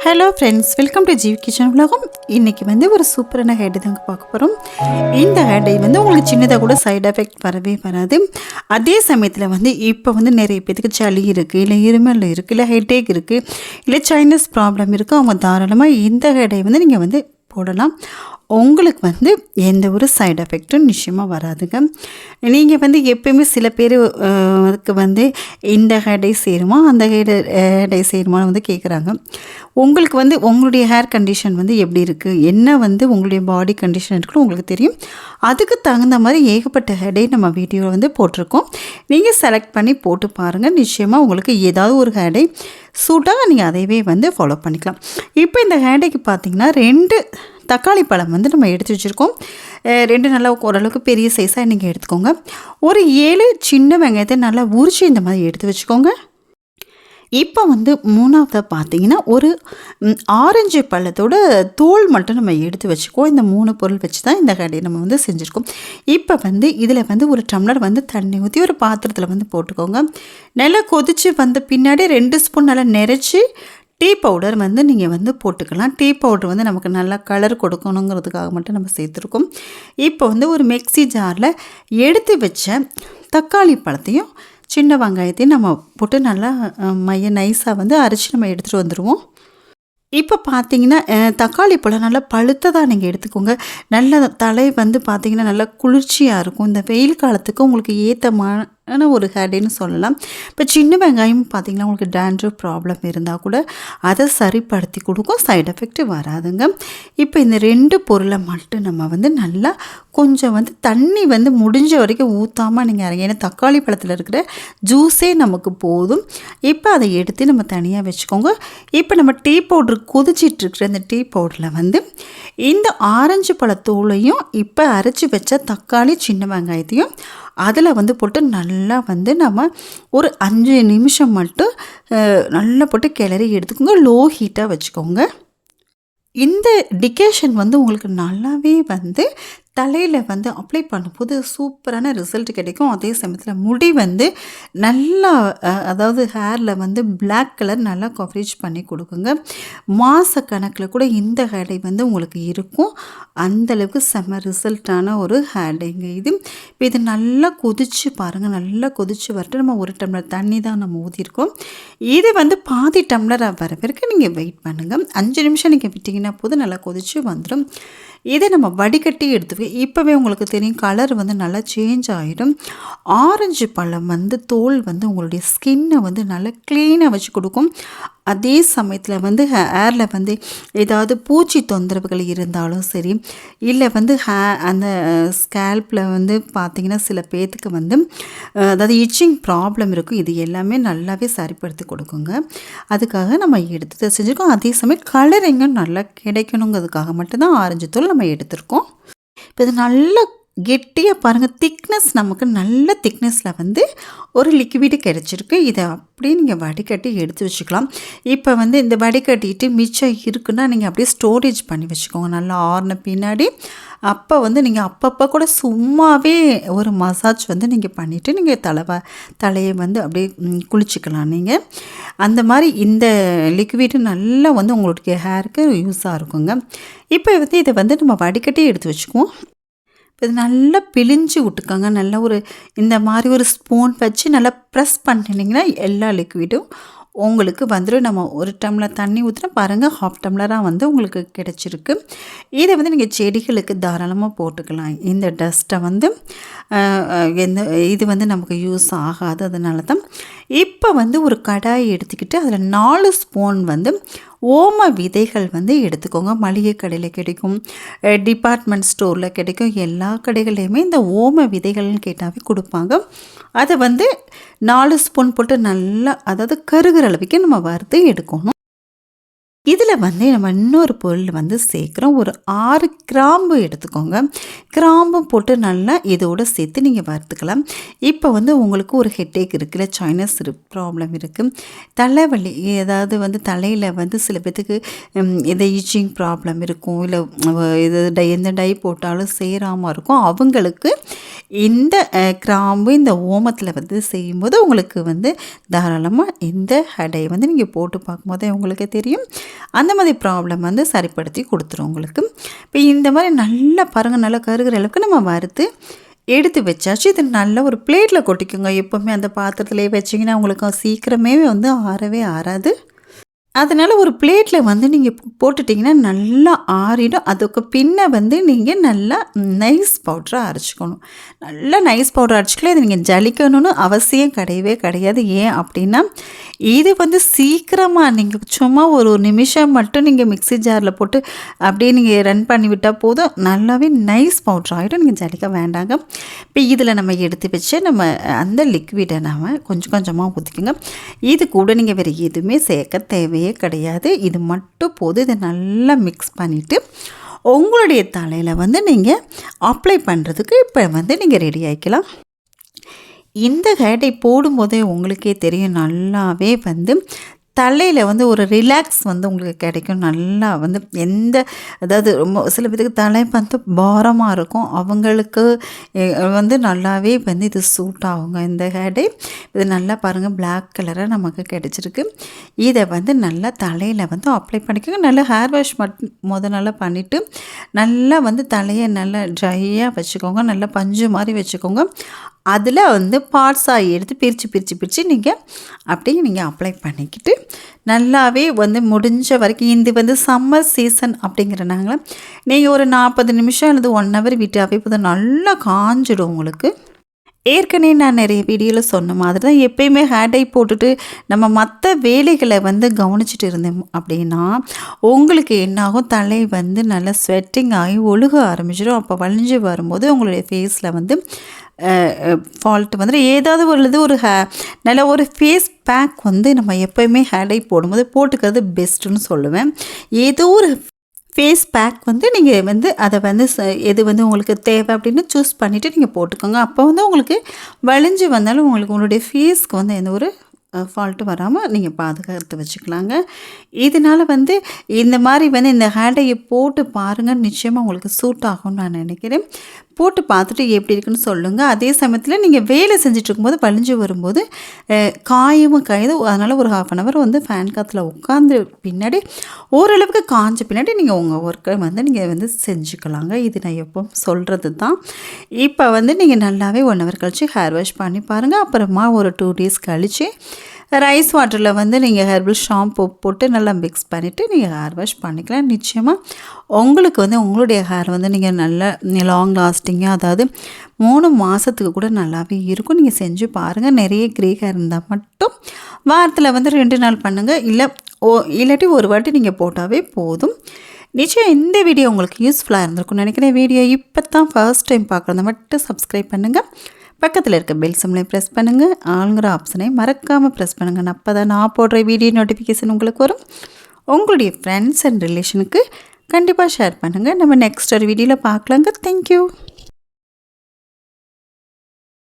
Hello friends welcome to Jeev kitchen உலகம் இன்றைக்கி வந்து ஒரு சூப்பரான ஹேடு தாங்க பார்க்க போகிறோம் இந்த ஹேடை வந்து உங்களுக்கு சின்னதாக கூட சைட் எஃபெக்ட் வரவே வராது. அதே சமயத்தில் வந்து இப்போ வந்து நிறைய பேத்துக்கு சளி இருக்குது இல்லை இருமல் இருக்குது இல்லை ஹெட்டேக் இருக்குது இல்லை சைனஸ் ப்ராப்ளம் இருக்குது அவங்க தாராளமாக இந்த ஹேடை வந்து நீங்கள் வந்து போடலாம். உங்களுக்கு வந்து எந்த ஒரு சைடு எஃபெக்ட்டும் நிச்சயமாக வராதுங்க. நீங்கள் வந்து எப்பயுமே சில பேர் அதுக்கு வந்து இந்த ஹேடை சேருமா அந்த ஹேடை ஹேடை சேருமான்னு வந்து கேட்குறாங்க உங்களுக்கு வந்து உங்களுடைய ஹேர் கண்டிஷன் வந்து எப்படி இருக்குது என்ன வந்து உங்களுடைய பாடி கண்டிஷன் இருக்குன்னு உங்களுக்கு தெரியும். அதுக்கு தகுந்த மாதிரி ஏகப்பட்ட ஹேடை நம்ம வீடியோவில் வந்து போட்டிருக்கோம். நீங்கள் செலக்ட் பண்ணி போட்டு பாருங்கள் நிச்சயமாக உங்களுக்கு ஏதாவது ஒரு ஹேடை சூட்டாக நீங்கள் அதையவே வந்து ஃபாலோ பண்ணிக்கலாம். இப்போ இந்த ஹேடைக்கு பார்த்தீங்கன்னா ரெண்டு தக்காளி பழம் வந்து நம்ம எடுத்து வச்சுருக்கோம். ரெண்டு நல்லா ஓரளவுக்கு பெரிய சைஸாக நீங்கள் எடுத்துக்கோங்க. ஒரு ஏழு சின்ன வெங்காயத்தை நல்லா உரிச்சு இந்த மாதிரி எடுத்து வச்சுக்கோங்க. இப்போ வந்து மூணாவதாக பார்த்தீங்கன்னா ஒரு ஆரஞ்சு பழத்தோட தோல் மட்டும் நம்ம எடுத்து வச்சுக்கோ இந்த மூணு பொருள் வச்சு தான் இந்த கடையை நம்ம வந்து செஞ்சுருக்கோம். இப்போ வந்து இதில் வந்து ஒரு டம்ளர் வந்து தண்ணி ஊற்றி ஒரு பாத்திரத்தில் வந்து போட்டுக்கோங்க. நல்லா கொதித்து வந்த பின்னாடி ரெண்டு ஸ்பூன் நல்லா நிறைச்சி டீ பவுடர் வந்து நீங்கள் வந்து போட்டுக்கலாம். டீ பவுடர் வந்து நமக்கு நல்லா கலர் கொடுக்கணுங்கிறதுக்காக மட்டும் நம்ம சேர்த்துருக்கோம். இப்போ வந்து ஒரு மிக்சி ஜாரில் எடுத்து வச்ச தக்காளி பழத்தையும் சின்ன வெங்காயத்தையும் நம்ம போட்டு நல்லா மைய நைஸாக வந்து அரைச்சி நம்ம எடுத்துகிட்டு வந்துடுவோம் இப்போ பார்த்தீங்கன்னா தக்காளி பழம் நல்லா பழுத்ததாக நீங்கள் எடுத்துக்கோங்க. நல்ல தலை வந்து பார்த்தீங்கன்னா நல்லா குளிர்ச்சியாக இருக்கும். இந்த வெயில் காலத்துக்கு உங்களுக்கு ஆனால் ஒரு ஹேடுன்னு சொல்லலாம். இப்போ சின்ன வெங்காயம் பார்த்தீங்கன்னா உங்களுக்கு டேண்ட்ரவ் ப்ராப்ளம் இருந்தால் கூட அதை சரிப்படுத்தி கொடுக்கும். சைட் எஃபெக்ட் வராதுங்க. இப்போ இந்த ரெண்டு பொருளை மட்டும் நம்ம வந்து நல்லா கொஞ்சம் வந்து தண்ணி வந்து முடிஞ்ச வரைக்கும் ஊற்றாமல் நீங்கள் இறங்க ஏன்னா தக்காளி பழத்தில் இருக்கிற ஜூஸே நமக்கு போதும். இப்போ அதை எடுத்து நம்ம தனியாக வச்சுக்கோங்க. இப்போ நம்ம டீ பவுட்ரு கொதிச்சிட்டு இருக்கிற டீ பவுடரில் வந்து இந்த ஆரஞ்சு பழத்தூளையும் இப்போ அரைச்சி வச்ச தக்காளி சின்ன வெங்காயத்தையும் அதில் வந்து போட்டு நல்லா வந்து நம்ம ஒரு அஞ்சு நிமிஷம் மட்டும் நல்லா போட்டு கிளறி எடுத்துக்கோங்க. லோ ஹீட்டாக வச்சுக்கோங்க. இந்த டிகேஷன் வந்து உங்களுக்கு நல்லாவே வந்து தலையில் வந்து அப்ளை பண்ணும்போது சூப்பரான ரிசல்ட் கிடைக்கும். அதே சமயத்தில் முடி வந்து நல்லா அதாவது ஹேரில் வந்து பிளாக் கலர் நல்லா கவரேஜ் பண்ணி கொடுக்குங்க. மாத கணக்கில் கூட இந்த ஹேடை வந்து உங்களுக்கு இருக்கும். அந்தளவுக்கு செம்ம ரிசல்ட்டான ஒரு ஹேடைங்க இது. இப்போ இது நல்லா கொதிச்சு பாருங்கள் நல்லா கொதிச்சு வரட்டு நம்ம ஒரு டம்ளர் தண்ணி தான் நம்ம ஊற்றிருக்கோம் இது வந்து பாதி டம்ளராக வர வரைக்கும் நீங்கள் வெயிட் பண்ணுங்கள் அஞ்சு நிமிஷம் நீங்கள் விட்டிங்கன்னா போது நல்லா கொதிச்சு வந்துடும் இதை நம்ம வடிகட்டி எடுத்து இப்போவே உங்களுக்கு தெரியும் கலர் வந்து நல்லா சேஞ்ச் ஆகிடும் ஆரஞ்சு பழம் வந்து தோல் வந்து உங்களுடைய ஸ்கின்னை வந்து நல்லா க்ளீனாக வச்சு கொடுக்கும். அதே சமயத்தில் வந்து ஹேரில் வந்து ஏதாவது பூச்சி தொந்தரவுகள் இருந்தாலும் சரி இல்லை வந்து ஹே அந்த ஸ்கேல்பில் வந்து பார்த்திங்கன்னா சில பேர்த்துக்கு வந்து அதாவது இச்சிங் ப்ராப்ளம் இருக்கும். இது எல்லாமே நல்லாவே சரிப்படுத்தி கொடுக்குங்க. அதுக்காக நம்ம எடுத்து செஞ்சுருக்கோம். அதே சமயம் கலரிங்கும் நல்லா கிடைக்கணுங்கிறதுக்காக மட்டும்தான் ஆரஞ்சு தூள் நம்ம எடுத்திருக்கோம். இப்போ இது நல்லா கெட்டியாக பாருங்கள் திக்னஸ் நமக்கு நல்ல திக்னஸில் வந்து ஒரு லிக்விடு கிடச்சிருக்கு. இதை அப்படியே நீங்கள் வடிகட்டி எடுத்து வச்சுக்கலாம். இப்போ வந்து இந்த வடிகட்டிட்டு மிச்சம் இருக்குன்னா நீங்கள் அப்படியே ஸ்டோரேஜ் பண்ணி வச்சுக்கோங்க. நல்லா ஆறின பின்னாடி. அப்போ வந்து நீங்கள் அப்பப்போ கூட சும்மாவே ஒரு மசாஜ் வந்து நீங்கள் பண்ணிவிட்டு நீங்கள் தலைவ தலையை வந்து அப்படியே குளிச்சுக்கலாம் நீங்கள் அந்த மாதிரி இந்த லிக்விடு நல்லா வந்து உங்களுடைய ஹேருக்கு யூஸாக இருக்குங்க. இப்போ வந்து இதை வந்து நம்ம வடிகட்டி எடுத்து வச்சுக்குவோம். இது நல்லா பிழிஞ்சு விட்டுக்கோங்க. நல்லா ஒரு இந்த மாதிரி ஒரு ஸ்பூன் வச்சு நல்லா ப்ரெஸ் பண்ணிட்டீங்கன்னா எல்லா லிக்விடும் உங்களுக்கு வந்துடும் நம்ம ஒரு டம்ளர் தண்ணி ஊற்றினா பாருங்கள் ஹாஃப் டம்ளராக வந்து உங்களுக்கு கிடச்சிருக்கு. இதை வந்து நீங்கள் செடிகளுக்கு தாராளமாக போட்டுக்கலாம். இந்த டஸ்ட்டை வந்து எந்த இது வந்து நமக்கு யூஸ் ஆகாது அதனால தான் இப்போ வந்து ஒரு கடாய் எடுத்துக்கிட்டு அதில் நாலு ஸ்பூன் வந்து ஓம விதைகள் வந்து எடுத்துக்கோங்க. மளிகை கடையில் கிடைக்கும் டிபார்ட்மெண்ட் ஸ்டோரில் கிடைக்கும் எல்லா கடைகள்லையுமே இந்த ஓம விதைகள்னு கேட்டாவே கொடுப்பாங்க. அதை வந்து நாலு ஸ்பூன் போட்டு நல்லா அதாவது கருகிற அளவுக்கு நம்ம வறுத்து எடுக்கணும். இதில் வந்து நம்ம இன்னொரு பொருள் வந்து சேர்க்குறோம். ஒரு ஆறு கிராம்பு எடுத்துக்கோங்க. கிராம்பும் போட்டு நல்லா இதோட சேர்த்து நீங்கள் வறுத்துக்கலாம். இப்போ வந்து உங்களுக்கு ஒரு ஹெட்டேக் இருக்குல்ல சைனஸ் ப்ராப்ளம் இருக்குது தலைவலி ஏதாவது வந்து தலையில் வந்து சில பேர்த்துக்கு எதை ஈச்சிங் ப்ராப்ளம் இருக்கும். இல்லை இது டை எந்த டை போட்டாலும் சேராமல் இருக்கும். அவங்களுக்கு இந்த கிராம்பு இந்த ஓமத்தில் வந்து செய்யும்போது உங்களுக்கு வந்து தாராளமாக இந்த ஹடை வந்து நீங்கள் போட்டு பார்க்கும்போதே உங்களுக்கு தெரியும். அந்த மாதிரி ப்ராப்ளம் வந்து சரிப்படுத்தி கொடுத்துரும் உங்களுக்கு. இப்போ இந்த மாதிரி நல்லா பாருங்கள் நல்லா கருகிற அளவுக்கு நம்ம வறுத்து எடுத்து வச்சாச்சு. இது நல்ல ஒரு பிளேட்டில் கொட்டிக்கோங்க. எப்போவுமே அந்த பாத்திரத்துலேயே வச்சிங்கன்னா உங்களுக்கு சீக்கிரமே வந்து ஆறவே ஆறாது. அதனால் ஒரு பிளேட்டில் வந்து நீங்கள் போட்டுட்டிங்கன்னா நல்லா ஆறிடும். அதுக்கு பின்ன வந்து நீங்கள் நல்லா நைஸ் பவுட்ராக அரைச்சிக்கணும். நல்லா நைஸ் பவுடர் அரைச்சிக்கலாம் இது நீங்கள் ஜலிக்கணும்னு அவசியம் கிடையவே கிடையாது. ஏன் அப்படின்னா இது வந்து சீக்கிரமாக நீங்கள் சும்மா ஒரு ஒரு நிமிஷம் மட்டும் நீங்கள் மிக்ஸி ஜாரில் போட்டு அப்படியே நீங்கள் ரன் பண்ணி விட்டால் போதும். நல்லாவே நைஸ் பவுட்ரு ஆகிடும் நீங்கள் ஜலிக்க வேண்டாங்க. இப்போ இதில் நம்ம எடுத்து வச்சு நம்ம அந்த லிக்விடை நம்ம கொஞ்சம் கொஞ்சமாக ஊற்றிக்கோங்க இது கூட நீங்கள் வேறு எதுவுமே சேர்க்க தேவையே கிடையாது. இது மட்டும் போதும். இதை நல்லா மிக்ஸ் பண்ணிவிட்டு உங்களுடைய தலையில் வந்து நீங்கள் அப்ளை பண்ணுறதுக்கு இப்போ வந்து நீங்கள் ரெடி ஆகிக்கலாம் இந்த ஹேடை போடும்போதே உங்களுக்கே தெரியும். நல்லாவே வந்து தலையில் வந்து ஒரு ரிலாக்ஸ் வந்து உங்களுக்கு கிடைக்கும். நல்லா வந்து எந்த அதாவது ரொம்ப சில பேருக்கு தலை வந்து பாரமாக இருக்கும். அவங்களுக்கு வந்து நல்லாவே வந்து இது சூட் ஆகுங்க. இந்த ஹேடே இது நல்லா பாருங்கள் பிளாக் கலராக நமக்கு கிடைச்சிருக்கு. இதை வந்து நல்லா தலையில் வந்து அப்ளை பண்ணிக்கோங்க. நல்லா ஹேர் வாஷ் மட் முத நல்லா பண்ணிவிட்டு நல்லா வந்து தலையை நல்லா ட்ரையாக வச்சுக்கோங்க. நல்லா பஞ்சு மாதிரி வச்சுக்கோங்க. அதில் வந்து பார்ட்ஸாக எடுத்து பிரித்து பிரித்து பிரித்து நீங்கள் அப்படியே நீங்கள் அப்ளை பண்ணிக்கிட்டு நல்லாவே வந்து முடிஞ்ச வரைக்கும் இது வந்து சம்மர் சீசன் அப்படிங்கிறனால நீங்கள் ஒரு நாற்பது நிமிஷம் அல்லது ஒன் ஹவர் விட்டாவே போதும். நல்லா காஞ்சிடும் உங்களுக்கு. ஏற்கனவே நான் நிறைய வீடியோவில் சொன்ன மாதிரி தான் எப்பயுமே ஹேர் டை போட்டுட்டு நம்ம மற்ற வேலைகளை வந்து கவனிச்சிட்டு இருந்தோம் அப்படின்னா உங்களுக்கு என்னாகும்? தலை வந்து நல்லா ஸ்வெட்டிங் ஆகி ஒழுக ஆரம்பிச்சிடும். அப்போ வலிஞ்சு வரும்போது உங்களுடைய ஃபேஸில் வந்து ஃபால்ட்டு வந்து ஏதாவது ஒரு இது ஒரு ஹே நல்ல ஒரு ஃபேஸ் பேக் வந்து நம்ம எப்போயுமே ஹேடை போடும்போது போட்டுக்கிறது பெஸ்ட்டுன்னு சொல்லுவேன். ஏதோ ஒரு ஃபேஸ் பேக் வந்து நீங்கள் வந்து அதை வந்து ச- எது வந்து உங்களுக்கு தேவை அப்படின்னு சூஸ் பண்ணிவிட்டு நீங்கள் போட்டுக்கோங்க. அப்போ வந்து உங்களுக்கு வளைஞ்சு வந்தாலும் உங்களுக்கு உங்களுடைய ஃபேஸ்க்கு வந்து எந்த ஒரு ஃபால்ட்டு வராமல் நீங்கள் பாதுகாத்து வச்சுக்கலாங்க. இதனால் வந்து இந்த மாதிரி வந்து இந்த ஹேண்டையை போட்டு பாருங்கள் நிச்சயமாக உங்களுக்கு சூட் ஆகும்னு நான் நினைக்கிறேன். போட்டு பார்த்துட்டு எப்படி இருக்குன்னு சொல்லுங்கள் அதே சமயத்தில் நீங்கள் வேலை செஞ்சிட்ருக்கும்போது பழிஞ்சு வரும்போது காயமும் காயுது. அதனால் ஒரு ஹாஃப் அன் ஹவர் வந்து ஃபேன் காற்றுல உட்காந்து பின்னாடி ஓரளவுக்கு காஞ்ச பின்னாடி நீங்கள் உங்கள் ஒர்க்கை வந்து நீங்கள் வந்து செஞ்சுக்கலாங்க. இது நான் எப்போ சொல்கிறது தான் இப்போ வந்து நீங்கள் நல்லாவே ஒன் ஹவர் கழித்து ஹேர் வாஷ் பண்ணி பாருங்கள் அப்புறமா ஒரு டூ டேஸ் கழித்து ரைஸ் வாட்டரில் வந்து நீங்கள் ஹெர்பல் ஷாம்பு போட்டு நல்லா மிக்ஸ் பண்ணிவிட்டு நீங்கள் ஹேர் வாஷ் பண்ணிக்கலாம். நிச்சயமாக உங்களுக்கு வந்து உங்களுடைய ஹேர் வந்து நீங்கள் நல்ல லாங் லாஸ்டிங் பார்த்தீங்க. அதாவது மூணு மாதத்துக்கு கூட நல்லாவே இருக்கும். நீங்கள் செஞ்சு பாருங்கள் நிறைய க்ரே இருந்தால் மட்டும் வாரத்தில் வந்து ரெண்டு நாள் பண்ணுங்கள் இல்லை ஓ இல்லாட்டி ஒரு வாட்டி நீங்கள் போட்டாவே போதும். நிச்சயம் இந்த வீடியோ உங்களுக்கு யூஸ்ஃபுல்லாக இருந்திருக்கும்னு நினைக்கிறேன். வீடியோ இப்போ தான் ஃபர்ஸ்ட் டைம் பார்க்குறத மட்டும் சப்ஸ்கிரைப் பண்ணுங்கள் பக்கத்தில் இருக்க பெல் சிம்லையும் ப்ரெஸ் பண்ணுங்கள் ஆளுங்கிற ஆப்ஷனை மறக்காமல் ப்ரெஸ் பண்ணுங்கள் அப்போ தான் நான் போடுற வீடியோ நோட்டிஃபிகேஷன் உங்களுக்கு வரும். உங்களுடைய ஃப்ரெண்ட்ஸ் அண்ட் ரிலேஷனுக்கு கண்டிப்பாக ஷேர் பண்ணுங்கள் நம்ம நெக்ஸ்ட் ஒரு வீடியோவில் பார்க்கலாங்க. தேங்க்யூ